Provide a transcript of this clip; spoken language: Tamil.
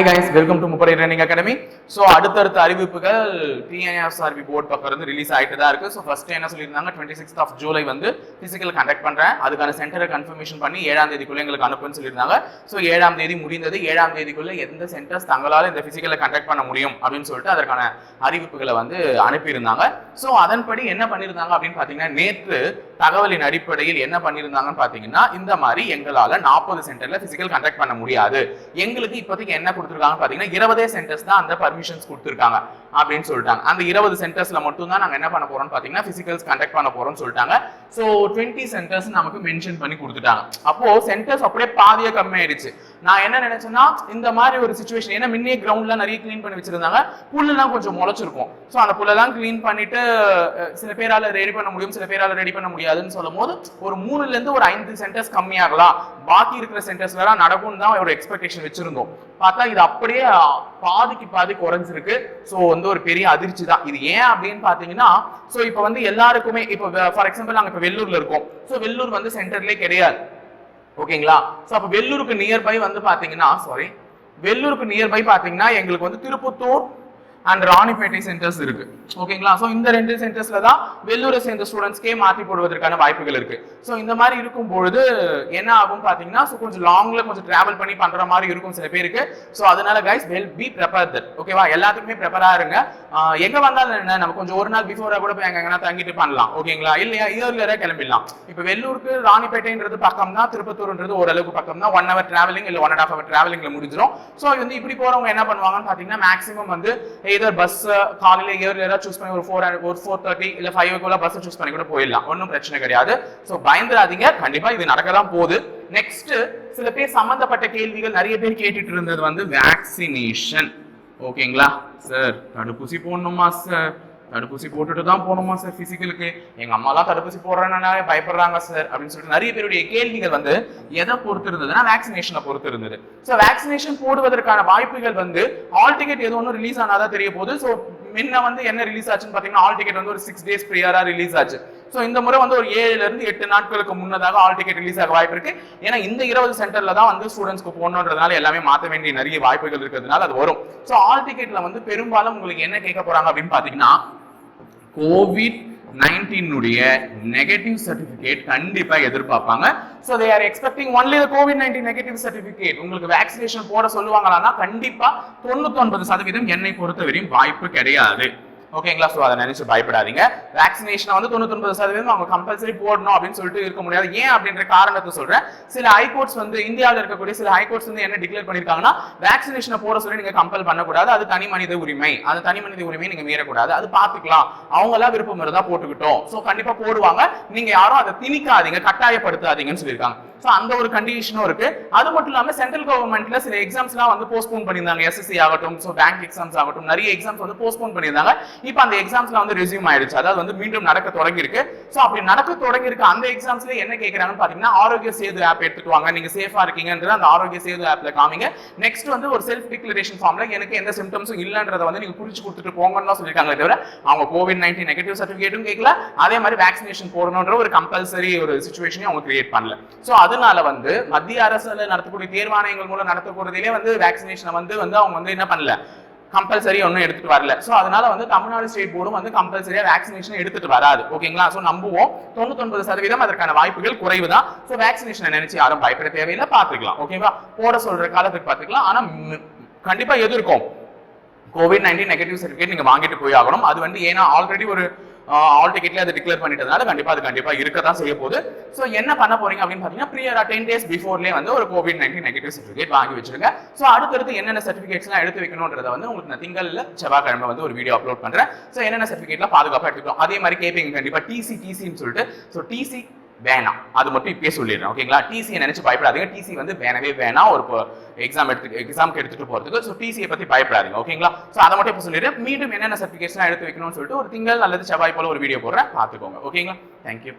ஹாய் கைஸ் வெல்கம் டு முப்படை ட்ரைனிங் அகாடமி So அடுத்தடுத்த அறிவிப்புகள் டிஎன்எஸ்ஆர்பி போர்ட் பக்கம் இருந்து ரிலீஸ் ஆகிட்டு தான் இருக்கு. ஸோ ஃபர்ஸ்ட் என்ன சொல்லியிருந்தாங்க? டுவெண்ட்டி சிக்ஸ்த் ஆஃப் ஜூலை வந்து பிசிக்கல் கண்டக்ட் பண்றேன். அதுக்கான சென்டரை கன்ஃபர்மேஷன் பண்ணி ஏழாம் தேதிக்குள்ளே எங்களுக்கு அனுப்புன்னு சொல்லியிருந்தாங்க. ஸோ ஏழாம் தேதி முடிந்தது. ஏழாம் தேதிக்குள்ளே எந்த சென்டர்ஸ் தங்களால் இந்த பிசிக்கலை கண்டக்ட் பண்ண முடியும் அப்படின்னு சொல்லிட்டு அதற்கான அறிவிப்புகளை வந்து அனுப்பியிருந்தாங்க. ஸோ அதன்படி என்ன பண்ணியிருந்தாங்க அப்படின்னு பார்த்தீங்கன்னா நேற்று தகவலின் அடிப்படையில் என்ன பண்ணியிருந்தாங்கன்னு பார்த்தீங்கன்னா இந்த மாதிரி எங்களால் நாற்பது சென்டரில் பிசிக்கல் கண்டக்ட் பண்ண முடியாது. எங்களுக்கு இப்போதைக்கு என்ன கொடுத்துருக்காங்க பார்த்தீங்கன்னா இருபதே சென்டர்ஸ் தான் அந்த பர்மிஷன்ஸ் கொடுத்துருக்காங்க அப்படின்னு சொல்லிட்டாங்க. அந்த இருபது சென்டர்ஸ்ல மட்டும் தான் நாங்கள் என்ன பண்ண போறோம்னு பார்த்தீங்கன்னா பிசிக்கல்ஸ் கண்டக்ட் பண்ண போறோம்னு சொல்லிட்டாங்க. ஸோ டுவெண்ட்டி சென்டர்ஸ் நமக்கு மென்ஷன் பண்ணி கொடுத்துட்டாங்க. அப்போ சென்டர்ஸ் அப்படியே பாதியா கம்மியாயிடுச்சு. நான் என்ன நினைச்சேன்னா இந்த மாதிரி ஒரு சுச்சுவேஷன் ஏன்னா முன்னே கிரவுண்ட்லாம் நிறைய க்ளீன் பண்ணி வச்சிருந்தாங்க. புல்லெல்லாம் கொஞ்சம் முளைச்சிருக்கும். ஸோ அந்த புல்லெல்லாம் க்ளீன் பண்ணிட்டு சில பேரால ரெடி பண்ண முடியும் சில பேரால ரெடி பண்ண முடியாதுன்னு சொல்லும் போது ஒரு மூணுல இருந்து ஒரு ஐந்து சென்டர்ஸ் கம்மியாகலாம். பாக்கி இருக்கிற சென்டர்ஸ்ல தான் நடக்கும்னு தான் ஒரு எக்ஸ்பெக்டேஷன் வச்சிருந்தோம். பார்த்தா இது அப்படியே பாதிக்கு பாதி குறைஞ்சிருக்கு. ஸோ வந்து ஒரு பெரிய அதிர்ச்சி தான். இது ஏன் அப்படின்னு பார்த்தீங்கன்னா ஸோ இப்போ வந்து எல்லாருக்குமே இப்போ ஃபார் எக்ஸாம்பிள் நாங்கள் இப்போ வெள்ளூர்ல இருக்கோம். ஸோ வெள்ளூர் வந்து சென்டர்லேயே கிடையாது. ஓகேங்களா? ஸோ அப்போ வெள்ளூருக்கு நியர்பை வந்து பார்த்தீங்கன்னா சாரி வெள்ளூருக்கு நியர்பை பார்த்தீங்கன்னா எங்களுக்கு வந்து திருப்பத்தூர் அண்ட் ராணிப்பேட்டை சென்டர்ஸ் இருக்கு. ஓகேங்களா ஸோ இந்த ரெண்டு சென்டர்ஸ்ல தான் வெள்ளூரை சேர்ந்த ஸ்டூடெண்ட்ஸ்க்கே மாற்றி போடுவதற்கான வாய்ப்புகள் இருக்கு. ஸோ இந்த மாதிரி இருக்கும் பொழுது என்ன ஆகும் பார்த்தீங்கன்னா ஸோ கொஞ்சம் லாங்ல கொஞ்சம் டிராவல் பண்ணி பண்ற மாதிரி இருக்கும் சில பேருக்கு. ஸோ அதனால guys well be prepare that ஓகேவா எல்லாத்துக்குமே ப்ரிப்பரா இருங்க. எங்க வந்தாலும் என்ன நம்ம கொஞ்சம் ஒரு நாள் பிஃபோரா கூட போய் எங்கன்னா தங்கிட்டு பண்ணலாம். ஓகேங்களா இல்லையா? இயர்லியரா கிளம்பிடலாம். இப்போ வெள்ளூருக்கு ராணிப்பேட்டைன்றது பக்கம் தான் திருப்பத்தூர்ன்றது ஓரளவுக்கு பக்கம் தான் ஒன் ஹவர் டிராவலிங் இல்லை ஒன் அண்ட் ஹாஃப் ஹவர் டிராவலிங்ல முடிஞ்சிடும் ஸோ வந்து இப்படி போறவங்க என்ன பண்ணுவாங்கன்னு பார்த்தீங்கன்னா மேக்ஸிமம் வந்து எதர் பஸ் காலையில ஏதாவது சூஸ் பண்ணி ஒரு ஃபோர் ஒரு ஃபோர் தேர்ட்டி இல்லை ஃபைவ் பஸ் சூஸ் பண்ணி கூட போயிடலாம். ஒன்றும் பிரச்சனை கிடையாது. ஸோ பயந்துடாதீங்க. கண்டிப்பா இது நடக்க தான் போகுது. நெக்ஸ்ட் சில பேர் சம்பந்தப்பட்ட கேள்விகள் நிறைய பேர் கேட்டுட்டு இருந்தது வந்து வேக்சினேஷன் ஓகேங்களா சார் தடுப்பூசி போடணுமா சார் தடுப்பூசி போட்டுட்டு தான் போகணுமா சார் பிசிக்கலுக்கு எங்க அம்மாலாம் தடுப்பூசி போடுறேன்னு பயப்படுறாங்க சார் அப்படின்னு சொல்லிட்டு நிறைய பேருடைய கேள்விகள் வந்து எதை பொறுத்து இருந்ததுன்னா வேக்சினேஷனை பொறுத்து இருந்தது. ஸோ வேக்சினேஷன் போடுவதற்கான வாய்ப்புகள் வந்து ஆல் டிக்கெட் எது ஒன்றும் ரிலீஸ் ஆனாதான் தெரிய போகுது. ஸோ முன்ன வந்து என்ன ரிலீஸ் ஆச்சுன்னு பார்த்தீங்கன்னா ஆல் டிக்கெட் வந்து ஒரு சிக்ஸ் டேஸ் ப்ரியராக ரிலீஸ் ஆச்சு. ஸோ இந்த முறை வந்து ஒரு ஏழுல இருந்து எட்டு நாட்களுக்கு முன்னதாக ஆல் டிக்கெட் ரிலீஸ் ஆக வாய்ப்பு இருக்கு. ஏன்னா இந்த இருபது சென்டர்ல தான் வந்து ஸ்டூடெண்ட்ஸ்க்கு போகணுன்றதுனால எல்லாமே மாற்ற வேண்டிய நிறைய வாய்ப்புகள் இருக்கிறதுனால அது வரும். ஸோ ஆல் டிக்கெட்ல வந்து பெரும்பாலும் உங்களுக்கு என்ன கேட்க போறாங்க அப்படின்னு பாத்தீங்கன்னா கோவிட் நைன்டீனுடைய நெகட்டிவ் சர்டிபிகேட் கண்டிப்பா எதிர்பார்ப்பாங்க. So they are expecting only the COVID nineteen negative certificate உங்களுக்கு வேக்சினேஷன் போட சொல்லுவாங்களான்னா கண்டிப்பா தொண்ணூத்தொன்பது சதவீதம் என்னை பொறுத்தவரையும் வாய்ப்பு கிடையாது. ஓகேங்களா ஸோ அதை நினைச்சு பயப்படாதீங்க. வேக்சினேஷனை வந்து தொண்ணூத்தொன்பது சதவீதம் அவங்க கம்பல்சரி போடணும் அப்படின்னு சொல்லிட்டு இருக்க முடியாது. ஏன் அப்படின்ற காரணத்தை சொல்றேன். சில ஹைகோர்ட்ஸ் வந்து இந்தியாவில் இருக்கக்கூடிய சில ஹைகோர்ட்ஸ் வந்து என்ன டிக்ளேர் பண்ணியிருக்காங்கன்னா வேக்சினேஷனை போட சொல்லி நீங்க கம்பல் பண்ணக்கூடாது. அது தனி மனித உரிமை. அந்த தனி மனித உரிமை நீங்க மீறக்கூடாது. அது பார்த்துக்கலாம். அவங்களாம் விருப்பம் இருந்தா போட்டுக்கிட்டோம். ஸோ கண்டிப்பா போடுவாங்க. நீங்க யாரும் அதை திணிக்காதீங்க கட்டாயப்படுத்தாதீங்கன்னு சொல்லியிருக்காங்க. ஸோ அந்த ஒரு கண்டிஷனும் இருக்கு. அது மட்டும் இல்லாமல் சென்ட்ரல் கவர்மெண்ட்ல சில எக்ஸாம்ஸ்லாம் வந்து போஸ்ட்போன் பண்ணியிருந்தாங்க. எஸ்எஸ்சி ஆகட்டும் ஸோ பேங்க் எக்ஸாம்ஸ் ஆகட்டும் நிறைய எக்ஸாம்ஸ் வந்து போஸ்ட்போன் பண்ணியிருந்தாங்க. இப்போ அந்த எக்ஸாம்ஸ்லாம் வந்து ரெசியூம் ஆயிடுச்சு. அதாவது வந்து மீண்டும் நடக்க தொடங்கியிருக்கு. ஸோ அப்படி நடக்க தொடங்கியிருக்கு அந்த எக்ஸாம்ஸ்ல என்ன கேட்கறாங்கன்னு பாத்தீங்கன்னா ஆரோக்கிய சேது ஆப் எடுத்துட்டு வாங்க நீங்க சேஃபா இருக்கீங்கன்றது அந்த ஆரோக்கிய சேது ஆப்ல காமிங்க. நெக்ஸ்ட் வந்து ஒரு செல்ஃப் டிக்ளரேஷன் ஃபார்ம்ல எனக்கு எந்த சிம்டம்ஸும் இல்லைன்றதை வந்து நீங்க குறிச்சு கொடுத்துட்டு போங்கன்னு தான் சொல்லியிருக்காங்க தவிர அவங்க கோவிட் நைன்டீன் நெகட்டிவ் சர்டிஃபிகேட்டும் கேட்கல அதே மாதிரி வேக்சினேஷன் போடணுன்ற ஒரு கம்பல்சரி ஒரு சுச்சுவேஷனையும் அவங்க கிரியேட் பண்ணல. ஸோ அது அதனால வந்து மத்திய அரசு நடத்தக்கூடிய தேர்வாணையங்கள் மூலம் நடத்தக்கூடியதிலே வந்து வேக்சினேஷனை வந்து வந்து அவங்க வந்து என்ன பண்ணல? கம்பல்சரி ஒன்றும் எடுத்துட்டு வரல. ஸோ அதனால வந்து தமிழ்நாடு ஸ்டேட் போர்டும் வந்து கம்பல்சரியா வேக்சினேஷன் எடுத்துட்டு வராது. ஓகேங்களா ஸோ நம்புவோம். தொண்ணூத்தொன்பது சதவீதம் அதற்கான வாய்ப்புகள் குறைவு தான் ஸோ வேக்சினேஷனை நினைச்சு யாரும் பயப்பட தேவையில்லை. பார்த்துக்கலாம். ஓகேவா போட சொல்ற காலத்துக்கு பார்த்துக்கலாம். ஆனால் கண்டிப்பா எதிர்க்கும். கோவிட் நைன்டீன் நெகட்டிவ் சர்டிஃபிகேட் நீங்க வாங்கிட்டு போய் ஆகணும். அது வந்து ஏன்னா ஆல்ரெடி ஒரு ஆல் டிக்கெட்ல அதை டிக்ளேர் பண்ணிட்டதுனால கண்டிப்பா அது கண்டிப்பா இருக்க தான் செய்ய போகுது. ஸோ என்ன பண்ண போறீங்க அப்படின்னு பாத்தீங்கன்னா ப்ரியரா டென் டேஸ் பிஃபோர்லேயே வந்து ஒரு கோவிட் நைன்டீன் நெகட்டிவ் சர்டிஃபிகேட் வாங்கி வச்சிருங்க. ஸோ அடுத்தடுத்து என்னென்ன சர்டிஃபிகேட்ஸ்லாம் எடுத்து வைக்கணுன்றத வந்து உங்களுக்கு நான் திங்கள்ல செவ்வாய்க்கிழமை வந்து ஒரு வீடியோ அப்லோட் பண்றேன். ஸோ என்னென்ன சர்டிஃபிகேட்லாம் பாதுகாப்பாக எடுத்துக்கணும் அதே மாதிரி கேட்பீங்க கண்டிப்பா டிசி டிசின்னு சொல்லிட்டு. ஸோ டிசி வேணாம். அது மட்டும் இப்பயே சொல்லிடுறேன். ஓகேங்களா டிசியை நினைச்சு பயப்படாதீங்க. டிசி வந்து வேணவே வேணாம். ஒரு எக்ஸாம் எடுத்து எக்ஸாம்க்கு எடுத்துட்டு போறதுக்கு. ஸோ டிசியை பத்தி பயப்படாதீங்க. ஓகேங்களா ஸோ அதை மட்டும் இப்போ சொல்லிடுறேன். மீண்டும் என்னென்ன சர்டிஃபிகேஷன் எடுத்து வைக்கணும்னு சொல்லிட்டு ஒரு திங்கள் அல்லது செவ்வாய் போல ஒரு வீடியோ போடுறேன். பார்த்துக்கோங்க. ஓகேங்களா தேங்க்யூ